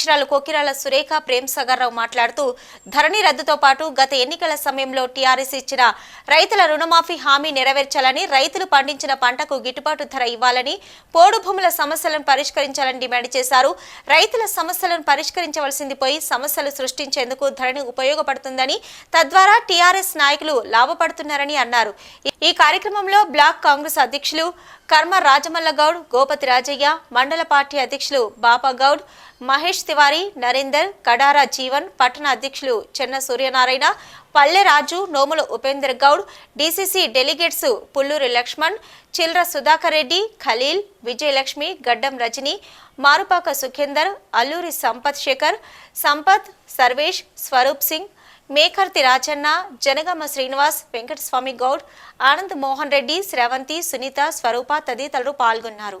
అధ్యక్షురాలు కోకిరాల సురేఖ ప్రేమ్ సాగర్ రావు మాట్లాడుతూ ధరణి రద్దుతో పాటు గత ఎన్నికల సమయంలో టీఆర్ఎస్ ఇచ్చిన రైతుల రుణమాఫీ హామీ నెరవేర్చాలని రైతులు పండించిన పంటకు గిట్టుబాటు ధర ఇవ్వాలని పోడు భూముల సమస్యలను పరిష్కరించాలని డిమాండ్ చేశారు. రైతుల సమస్యలను పరిష్కరించవలసింది పోయి సమస్యలు సృష్టించేందుకు ధరణి ఉపయోగపడుతుందని తద్వారా టీఆర్ఎస్ నాయకులు లాభపడుతున్నారని అన్నారు. ఈ కార్యక్రమంలో బ్లాక్ కాంగ్రెస్ అధ్యక్షులు కర్మ రాజమల్ల గౌడ్ గోపతి రాజయ్య మండల పార్టీ అధ్యక్షులు బాపా గౌడ్ మహేష్ తివారీ నరేందర్ కడారా జీవన్ పట్టణ అధ్యక్షులు చెన్న సూర్యనారాయణ పల్లె రాజు నోముల ఉపేందర్ గౌడ్ డీసీసీ డెలిగేట్స్ పుల్లూరి లక్ష్మణ్ చిల్ర సుధాకర్ రెడ్డి ఖలీల్ విజయలక్ష్మి గడ్డం రజని మారుపాక సుఖేందర్ అల్లూరి సంపత్ శేఖర్ సంపత్ సర్వేష్ స్వరూప్ సింగ్ మేకర్తి రాజన్న జనగామ శ్రీనివాస్ వెంకటస్వామి గౌడ్ ఆనంద్ మోహన్ రెడ్డి శ్రవంతి సునీత స్వరూప తదితరులు పాల్గొన్నారు.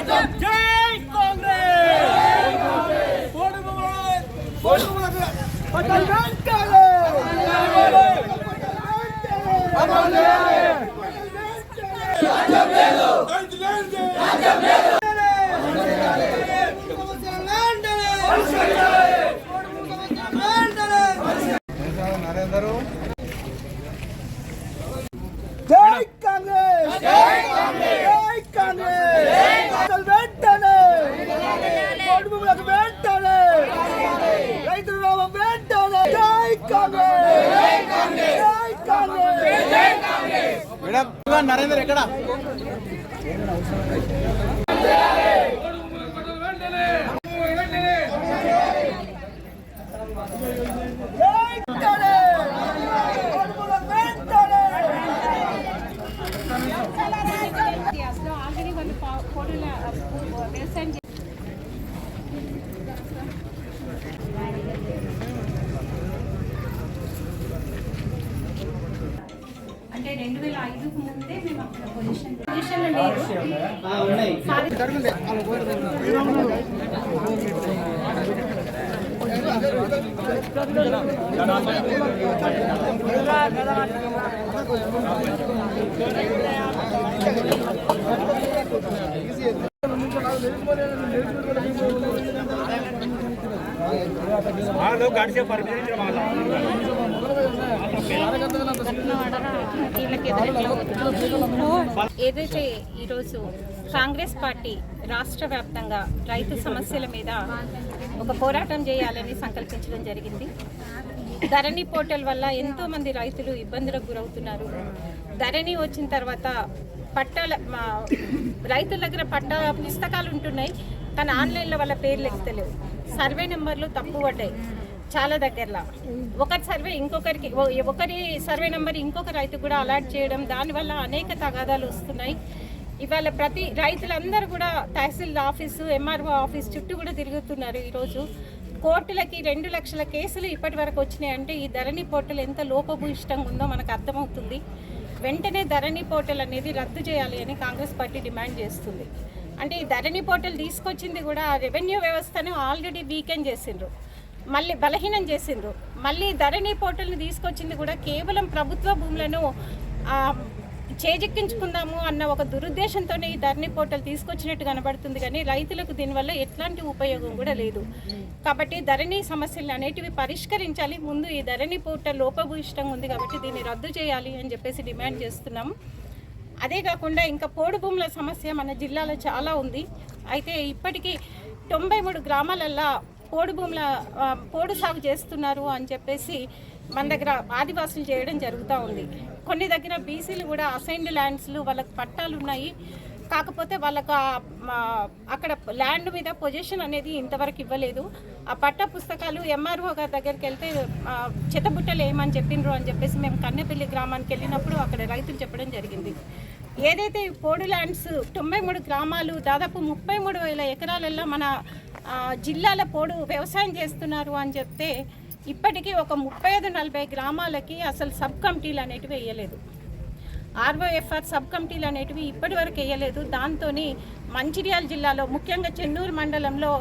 Itu. నరేందర్ ఎక్కడ? వెంటనే పొడుగులకు వెంటనే అసలు ఆల్రెడీ వాళ్ళు ఫో- ఫోటోలు వ్యవసాయం అంటే రెండు వేల ఐదుకు ముందే మేము అక్కడ పొజిషన్ పొజిషన్లో ఏదైతే ఈరోజు కాంగ్రెస్ పార్టీ రాష్ట్ర వ్యాప్తంగా రైతు సమస్యల మీద ఒక పోరాటం చేయాలని సంకల్పించడం జరిగింది. ధరణి పోర్టల్ వల్ల ఎంతో మంది రైతులు ఇబ్బందులకు గురవుతున్నారు. ధరణి వచ్చిన తర్వాత పట్టాల రైతుల దగ్గర పట్టా పుస్తకాలు ఉంటున్నాయి. కానీ ఆన్లైన్లో వాళ్ళ పేర్లు ఎక్కలేవు సర్వే నెంబర్లు తప్పు పడ్డాయి చాలా దగ్గరలో. ఒకరి సర్వే ఇంకొకరికి ఓ- ఒకరి సర్వే నెంబర్ ఇంకొక రైతు కూడా అలాట్ చేయడం దానివల్ల అనేక తగాదాలు వస్తున్నాయి. ఇవాళ ప్రతి రైతులందరూ కూడా తహసీల్ ఆఫీసు ఎంఆర్ఓ ఆఫీస్ చుట్టూ కూడా తిరుగుతున్నారు ఈరోజు. కోర్టులకి రెండు లక్షల కేసులు ఇప్పటి వరకు వచ్చినాయి. అంటే ఈ ధరణి పోర్టల్ ఎంత లోపభూయిష్టంగా ఉందో మనకు అర్థమవుతుంది. వెంటనే ధరణి పోర్టల్ అనేది రద్దు చేయాలి అని కాంగ్రెస్ పార్టీ డిమాండ్ చేస్తుంది. అంటే ఈ ధరణి పోర్టల్ తీసుకొచ్చింది కూడా రెవెన్యూ వ్యవస్థను ఆల్రెడీ వీకెండ్ చేసిండ్రు. మళ్ళీ బలహీనం చేసిండ్రు. మళ్ళీ ధరణి పోర్టల్ని తీసుకొచ్చింది కూడా కేవలం ప్రభుత్వ భూములను చేజెక్కించుకుందాము అన్న ఒక దురుద్దేశంతోనే ఈ ధరణి పోర్టల్ తీసుకొచ్చినట్టు కనబడుతుంది కానీ రైతులకు దీనివల్ల ఎట్లాంటి ఉపయోగం కూడా లేదు. కాబట్టి ధరణి సమస్యలు అనేటివి పరిష్కరించాలి. ముందు ఈ ధరణి పోర్టల్ లోపభూయిష్టంగా ఉంది కాబట్టి దీన్ని రద్దు చేయాలి అని చెప్పేసి డిమాండ్ చేస్తున్నాము అదే కాకుండా ఇంకా పోడు భూముల సమస్య మన జిల్లాలో చాలా ఉంది. అయితే ఇప్పటికీ తొంభై మూడు గ్రామాలల్లో పోడు భూముల పోడు సాగు చేస్తున్నారు అని చెప్పేసి మన దగ్గర ఆదివాసులు చేయడం జరుగుతూ ఉంది. కొన్ని దగ్గర బీసీలు కూడా అసైన్డ్ ల్యాండ్స్లు వాళ్ళకి పట్టాలు ఉన్నాయి. కాకపోతే వాళ్ళకు అక్కడ ల్యాండ్ మీద పొజిషన్ అనేది ఇంతవరకు ఇవ్వలేదు. ఆ పట్ట పుస్తకాలు ఎంఆర్ఓ గారి దగ్గరికి వెళ్తే చెత్తబుట్టలు ఏమని చెప్పిండ్రు అని చెప్పేసి మేము కన్నెపల్లి గ్రామానికి వెళ్ళినప్పుడు అక్కడ రైతులు చెప్పడం జరిగింది. ఏదైతే పోడు ల్యాండ్స్ తొంభై మూడు గ్రామాలు దాదాపు ముప్పై మూడు వేల ఎకరాలలో మన జిల్లాల పోడు వ్యవసాయం చేస్తున్నారు అని చెప్తే ఇప్పటికీ ఒక ముప్పై ఐదు నలభై గ్రామాలకి అసలు సబ్ కమిటీలు అనేటివి వేయలేదు. ఆర్ఓఎఫ్ఆర్ సబ్ కమిటీలు అనేటివి ఇప్పటి వరకు వేయలేదు. దాంతో మంచిర్యాల జిల్లాలో ముఖ్యంగా చెన్నూరు మండలంలో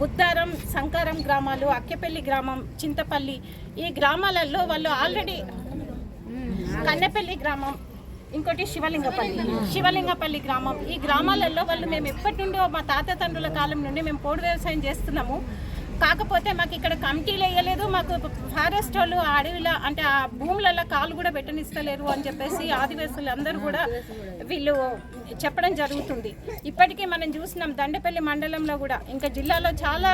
బుద్దారం సంకారం గ్రామాలు అక్కెపల్లి గ్రామం చింతపల్లి ఈ గ్రామాలలో వాళ్ళు ఆల్రెడీ కన్నెపల్లి గ్రామం ఇంకోటి శివలింగపల్లి. శివలింగపల్లి గ్రామం. ఈ గ్రామాలలో వాళ్ళు మేము ఎప్పటి నుండో మా తాత తండ్రుల కాలం నుండి మేము పోడు వ్యవసాయం చేస్తున్నాము. కాకపోతే మాకు ఇక్కడ కమిటీలు వేయలేదు మాకు ఫారెస్ట్ వాళ్ళు ఆ అడవిలో అంటే ఆ భూములలో కాలు కూడా పెట్టనిస్తలేరు అని చెప్పేసి ఆదివాసులు అందరూ కూడా వీళ్ళు చెప్పడం జరుగుతుంది. ఇప్పటికీ మనం చూసినాం దండపల్లి మండలంలో కూడా ఇంకా జిల్లాలో చాలా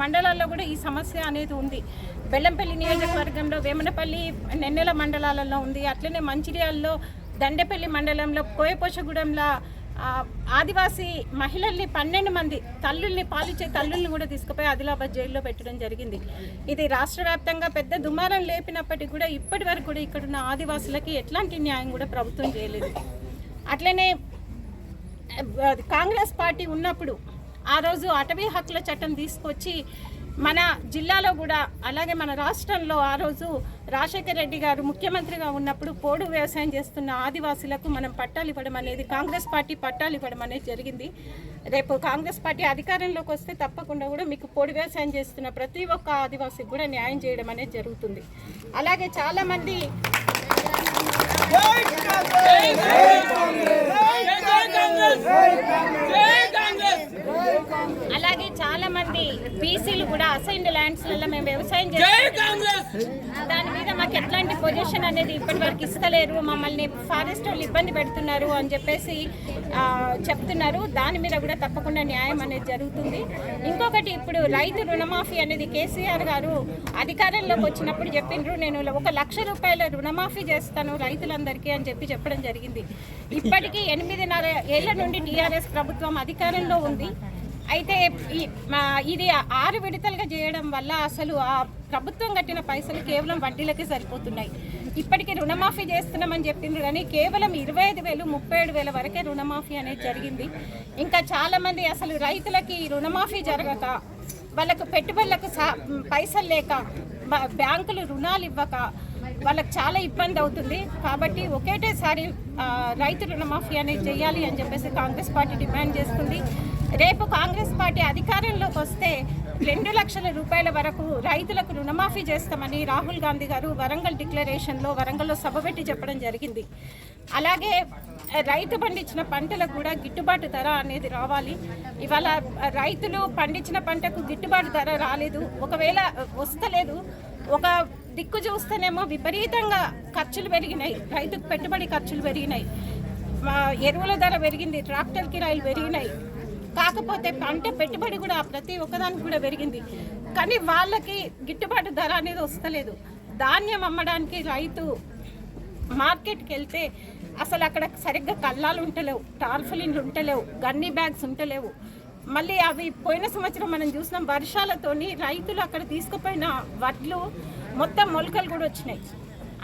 మండలాల్లో కూడా ఈ సమస్య అనేది ఉంది. బెల్లంపల్లి నియోజకవర్గంలో వేమనపల్లి నెన్నెల మండలాలలో ఉంది. అట్లనే మంచిర్యాలలో దండపల్లి మండలంలో కోయపోషగూడెంలో ఆదివాసీ మహిళల్ని పన్నెండు మంది తల్లుల్ని పాలిచ్చే తల్లుల్ని కూడా తీసుకుపోయి ఆదిలాబాద్ జైల్లో పెట్టడం జరిగింది. ఇది రాష్ట్ర వ్యాప్తంగా పెద్ద దుమారం లేపినప్పటికీ కూడా ఇప్పటి వరకు కూడా ఇక్కడున్న ఆదివాసులకి ఎట్లాంటి న్యాయం కూడా ప్రభుత్వం చేయలేదు. అట్లనే కాంగ్రెస్ పార్టీ ఉన్నప్పుడు ఆ రోజు అటవీ హక్కుల చట్టం తీసుకొచ్చి మన జిల్లాలో కూడా అలాగే మన రాష్ట్రంలో ఆ రోజు రాజశేఖర రెడ్డి గారు ముఖ్యమంత్రిగా ఉన్నప్పుడు పోడు వ్యవసాయం చేస్తున్న ఆదివాసులకు మనం పట్టాలు ఇవ్వడం అనేది కాంగ్రెస్ పార్టీ పట్టాలు ఇవ్వడం అనేది జరిగింది. రేపు కాంగ్రెస్ పార్టీ అధికారంలోకి వస్తే తప్పకుండా కూడా మీకు పోడు వ్యవసాయం చేస్తున్న ప్రతి ఒక్క ఆదివాసికి కూడా న్యాయం చేయడం అనేది జరుగుతుంది. అలాగే చాలామంది అలాగే చాలా మంది బీసీలు కూడా అసైన్డ్ ల్యాండ్స్ మేము వ్యవసాయం చేస్తాం దాని మీద మాకు ఎట్లాంటి పొజిషన్ అనేది ఇప్పటి వరకు ఇస్తలేరు. మమ్మల్ని ఫారెస్ట్ వాళ్ళు ఇబ్బంది పెడుతున్నారు అని చెప్పేసి చెప్తున్నారు. దాని మీద కూడా తప్పకుండా న్యాయం అనేది జరుగుతుంది. ఇంకొకటి ఇప్పుడు రైతు రుణమాఫీ అనేది కేసీఆర్ గారు అధికారంలోకి వచ్చినప్పుడు చెప్పిండ్రు. నేను ఒక లక్ష రూపాయల రుణమాఫీ చేస్తాను రైతులందరికీ అని చెప్పి చెప్పడం జరిగింది. ఇప్పటికీ ఎనిమిదిన్నర ఏళ్ళ నుండి టీఆర్ఎస్ ప్రభుత్వం అధికారంలో ఉంది. అయితే ఈ ఇది ఆరు విడతలుగా చేయడం వల్ల అసలు ఆ ప్రభుత్వం కట్టిన పైసలు కేవలం వడ్డీలకే సరిపోతున్నాయి. ఇప్పటికీ రుణమాఫీ చేస్తున్నామని చెప్పిండ్రు కానీ కేవలం ఇరవై ఐదు వేలు ముప్పై ఏడు వేల వరకే రుణమాఫీ అనేది జరిగింది. ఇంకా చాలామంది అసలు రైతులకి రుణమాఫీ జరగక వాళ్ళకు పెట్టుబడులకు సా పైసలు లేక బ్యాంకులు రుణాలు ఇవ్వక వాళ్ళకి చాలా ఇబ్బంది అవుతుంది. కాబట్టి ఒకేటేసారి రైతు రుణమాఫీ అనేది చేయాలి అని చెప్పేసి కాంగ్రెస్ పార్టీ డిమాండ్ చేస్తుంది. రేపు కాంగ్రెస్ పార్టీ అధికారంలోకి వస్తే రెండు లక్షల రూపాయల వరకు రైతులకు రుణమాఫీ చేస్తామని రాహుల్ గాంధీ గారు వరంగల్ డిక్లరేషన్లో వరంగల్లో సభ పెట్టి చెప్పడం జరిగింది. అలాగే రైతు పండించిన పంటలకు కూడా గిట్టుబాటు ధర అనేది రావాలి. ఇవాళ రైతులు పండించిన పంటకు గిట్టుబాటు ధర రాలేదు. ఒకవేళ వస్తలేదు ఒక దిక్కు చూస్తేనేమో విపరీతంగా ఖర్చులు పెరిగినాయి. రైతుకు పెట్టుబడి ఖర్చులు పెరిగినాయి. మా ఎరువుల ధర పెరిగింది ట్రాక్టర్ కిరాయిలు పెరిగినాయి. కాకపోతే పంట పెట్టుబడి కూడా ప్రతి ఒక్కదానికి కూడా పెరిగింది. కానీ వాళ్ళకి గిట్టుబాటు ధర అనేది వస్తలేదు. ధాన్యం అమ్మడానికి రైతు మార్కెట్కి వెళ్తే అసలు అక్కడ సరిగ్గా కల్లాలు ఉంటలేవు టార్ఫలిన్లు ఉంటలేవు గన్నీ బ్యాగ్స్ ఉంటలేవు. మళ్ళీ అవి పోయిన సంవత్సరం మనం చూసినాం వర్షాలతోని రైతులు అక్కడ తీసుకుపోయిన వడ్లు మొత్తం మొలకలు కూడా వచ్చినాయి.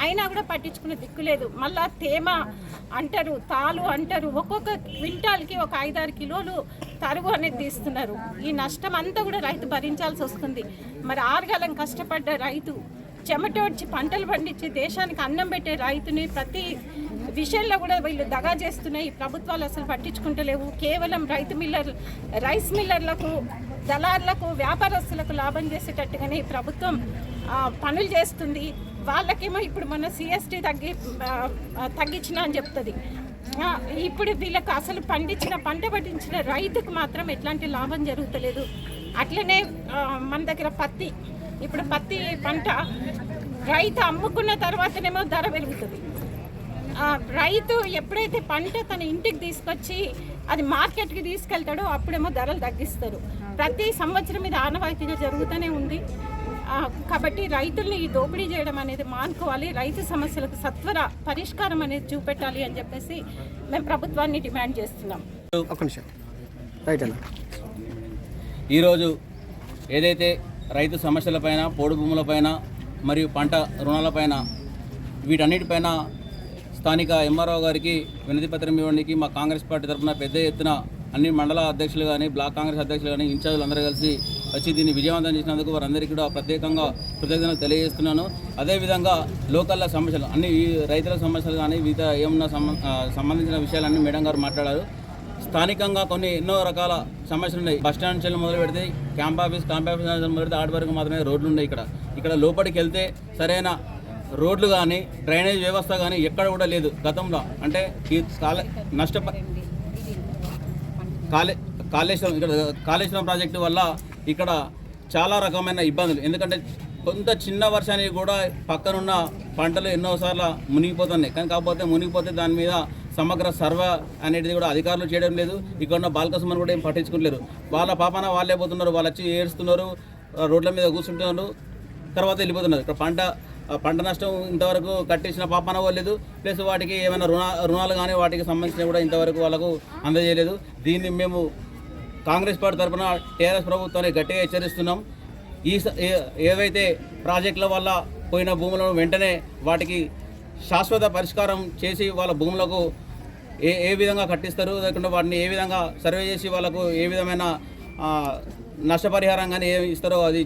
అయినా కూడా పట్టించుకునే దిక్కు లేదు. మళ్ళా తేమ అంటారు తాలు అంటారు. ఒక్కొక్క క్వింటాల్కి ఒక ఐదారు కిలోలు తరుగు అనేది తీస్తున్నారు. ఈ నష్టం అంతా కూడా రైతు భరించాల్సి వస్తుంది. మరి ఆరుగాలం కష్టపడ్డ రైతు చెమటోడ్చి పంటలు పండించి దేశానికి అన్నం పెట్టే రైతుని ప్రతి విషయంలో కూడా వీళ్ళు దగా చేస్తున్నాయి. ఈ ప్రభుత్వాలు అసలు పట్టించుకుంటలేవు. కేవలం రైతు మిల్లర్ రైస్ మిల్లర్లకు దళార్లకు వ్యాపారస్తులకు లాభం చేసేటట్టుగానే ఈ ప్రభుత్వం పనులు చేస్తుంది. వాళ్ళకేమో ఇప్పుడు మన సిఎస్టీ తగ్గి తగ్గించిన అని చెప్తుంది. ఇప్పుడు వీళ్ళకు అసలు పండించిన పంట పండించిన రైతుకు మాత్రం ఎట్లాంటి లాభం జరుగుతలేదు. అట్లనే మన దగ్గర పత్తి ఇప్పుడు పత్తి పంట రైతు అమ్ముకున్న తర్వాతనేమో ధర పెరుగుతుంది. రైతు ఎప్పుడైతే పంట తన ఇంటికి తీసుకొచ్చి అది మార్కెట్కి తీసుకెళ్తాడో అప్పుడేమో ధరలు తగ్గిస్తారు. ప్రతి సంవత్సరం ఇది ఆనవాయితీగా జరుగుతూనే ఉంది. కాబట్టి రైతుల్ని ఈ దోపిడీ చేయడం అనేది మానుకోవాలి. రైతు సమస్యలకు సత్వర పరిష్కారం అనేది చూపెట్టాలి అని చెప్పేసి మేము ప్రభుత్వాన్ని డిమాండ్ చేస్తున్నాం. ఒక్క నిమిషం. రైట్ అన్న. ఈరోజు ఏదైతే రైతు సమస్యలపైన పోడు భూములపైన మరియు పంట రుణాలపైన వీటన్నిటిపైన స్థానిక ఎంఆర్ఓ గారికి వినతి పత్రం ఇవ్వడానికి మా కాంగ్రెస్ పార్టీ తరఫున పెద్ద ఎత్తున అన్ని మండల అధ్యక్షులు కానీ బ్లాక్ కాంగ్రెస్ అధ్యక్షులు కానీ ఇన్ఛార్జీలు అందరూ కలిసి వచ్చి దీన్ని విజయవంతం చేసినందుకు వారందరికీ కూడా ప్రత్యేకంగా కృతజ్ఞతలు తెలియజేస్తున్నాను. అదేవిధంగా లోకల్ల సమస్యలు అన్ని రైతుల సమస్యలు కానీ వివిధ ఏమన్నా సంబంధించిన విషయాలన్నీ మేడం గారు మాట్లాడారు. స్థానికంగా కొన్ని ఎన్నో రకాల సమస్యలు ఉన్నాయి. బస్ స్టాండ్ నుంచి మొదలు పెడితే క్యాంప్ ఆఫీస్ క్యాంప్ ఆఫీస్ మొదలు పెడితే ఆడి వరకు మాత్రమే రోడ్లు ఉన్నాయి ఇక్కడ. ఇక్కడ లోపలికి వెళ్తే సరైన రోడ్లు కానీ డ్రైనేజ్ వ్యవస్థ కానీ ఎక్కడ కూడా లేదు గతంలో. అంటే ఈ కాలే నష్టప కాళే కాళేశ్వరం ఇక్కడ కాళేశ్వరం ప్రాజెక్టు వల్ల ఇక్కడ చాలా రకమైన ఇబ్బందులు. ఎందుకంటే కొంత చిన్న వర్షానికి కూడా పక్కనున్న పంటలు ఎన్నోసార్లు మునిగిపోతున్నాయి. కానీ కాకపోతే మునిగిపోతే దాని మీద సమగ్ర సర్వే అనేది కూడా అధికారులు చేయడం లేదు. ఇక్కడ ఉన్న బాలకసుమని కూడా ఏం పట్టించుకోలేరు వాళ్ళ పాపన వాళ్ళే పోతున్నారు. వాళ్ళు వచ్చి ఏడుస్తున్నారు. రోడ్ల మీద కూర్చుంటున్నారు. తర్వాత వెళ్ళిపోతున్నారు. ఇక్కడ పంట పంట నష్టం ఇంతవరకు కట్టించిన పాపన పోలేదు ప్లస్ వాటికి ఏమైనా రుణ రుణాలు కానీ వాటికి సంబంధించిన కూడా ఇంతవరకు వాళ్ళకు అందజేయలేదు. దీన్ని మేము కాంగ్రెస్ పార్టీ తరఫున టీఆర్ఎస్ ప్రభుత్వాన్ని గట్టిగా హెచ్చరిస్తున్నాం. ఈ స- ఏ- ఏవైతే ప్రాజెక్టుల వల్ల పోయిన భూములను వెంటనే వాటికి శాశ్వత పరిష్కారం చేసి వాళ్ళ భూములకు ఏ ఏ విధంగా కట్టిస్తారు లేకుంటే వాటిని ఏ విధంగా సర్వే చేసి వాళ్ళకు ఏ విధమైన నష్టపరిహారం కానీ ఏమి ఇస్తారో అది